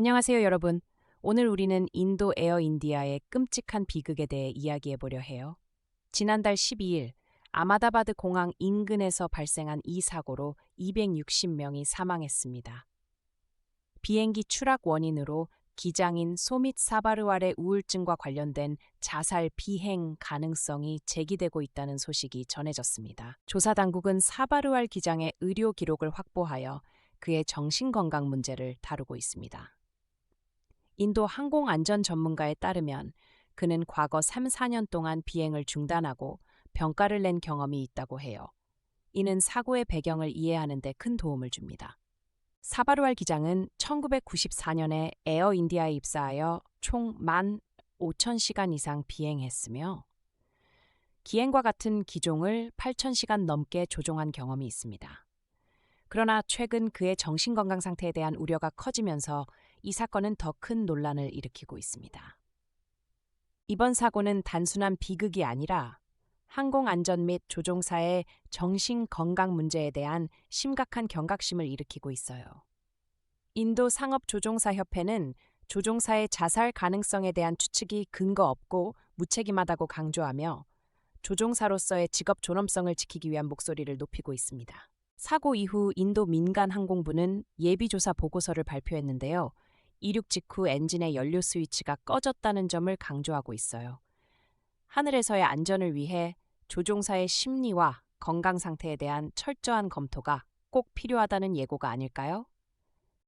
안녕하세요, 여러분. 오늘 우리는 인도 에어 인디아의 끔찍한 비극에 대해 이야기해 보려 해요. 지난달 12일 아마다바드 공항 인근에서 발생한 이 사고로 260명이 사망했습니다. 비행기 추락 원인으로 기장인 소밋 사바르왈의 우울증과 관련된 자살 비행 가능성이 제기되고 있다는 소식이 전해졌습니다. 조사 당국은 사바르왈 기장의 의료 기록을 확보하여 그의 정신건강 문제를 다루고 있습니다. 인도 항공안전 전문가에 따르면 그는 과거 3, 4년 동안 비행을 중단하고 병가를 낸 경험이 있다고 해요. 이는 사고의 배경을 이해하는 데 큰 도움을 줍니다. 사바르왈 기장은 1994년에 에어 인디아에 입사하여 총 15,000시간 이상 비행했으며 기행과 같은 기종을 8,000시간 넘게 조종한 경험이 있습니다. 그러나 최근 그의 정신건강 상태에 대한 우려가 커지면서 이 사건은 더 큰 논란을 일으키고 있습니다. 이번 사고는 단순한 비극이 아니라 항공안전 및 조종사의 정신건강 문제에 대한 심각한 경각심을 일으키고 있어요. 인도 상업조종사협회는 조종사의 자살 가능성에 대한 추측이 근거 없고 무책임하다고 강조하며 조종사로서의 직업 존엄성을 지키기 위한 목소리를 높이고 있습니다. 사고 이후 인도 민간 항공부는 예비조사 보고서를 발표했는데요. 이륙 직후 엔진의 연료 스위치가 꺼졌다는 점을 강조하고 있어요. 하늘에서의 안전을 위해 조종사의 심리와 건강 상태에 대한 철저한 검토가 꼭 필요하다는 예고가 아닐까요?